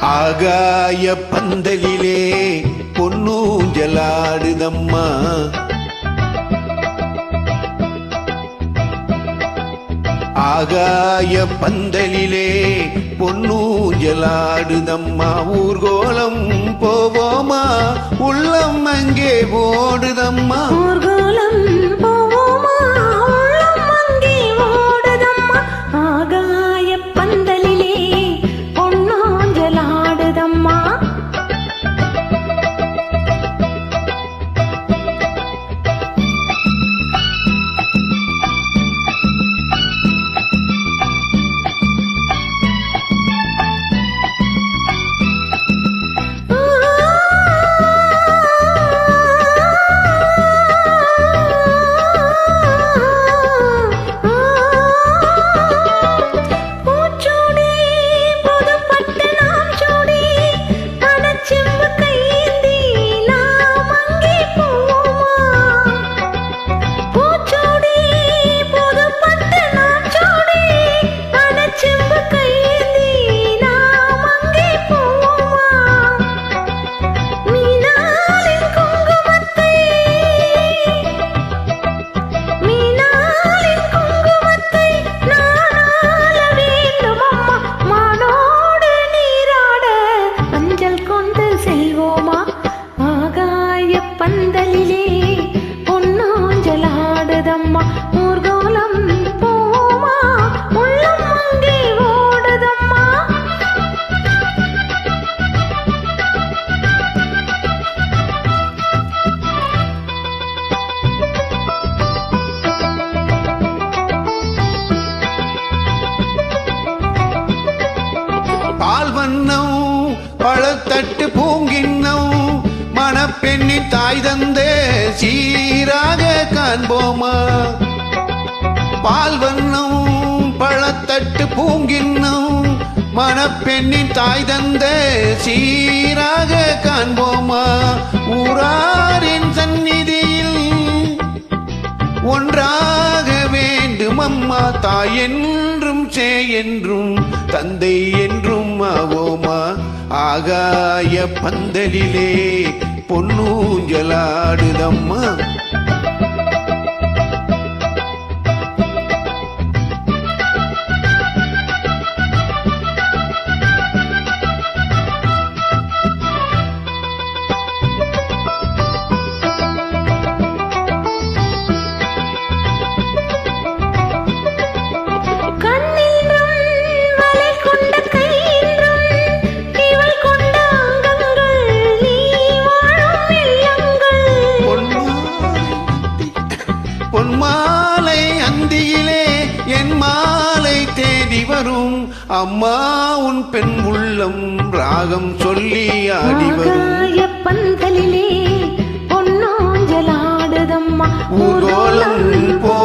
ஆகாய பந்தலிலே பொன்னூஞ்சலாடுதம்மா. ஆகாய பந்தலிலே பொன்னூஞ்சலாடுதம்மா. ஊர்கோலம் போவோமா? உள்ளம் அங்கே ஓடுதம்மா. ஊர்கோலம் பால் பழத்தட்டு பூங்கிண்ணம் மணப்பெண்ணி தாய் தந்தே சீராக காண்போமா? பால் வண்ணம் பழத்தட்டு பூங்கிண்ணம் மணப்பெண்ணி தாய் தந்தே சீ அம்மா தாய் என்றும் சே என்றும் தந்தை என்றும் அவோமா ஆகாய பந்தலிலே பொன்னூஞ்சலாடுதம்மா. வரும். அம்மா உன் பெண் உள்ளம் ராகம் சொல்லி ஆடி வரும் பந்தலிலே பொன்னாஞ்சலாடுதம்மா போவோமா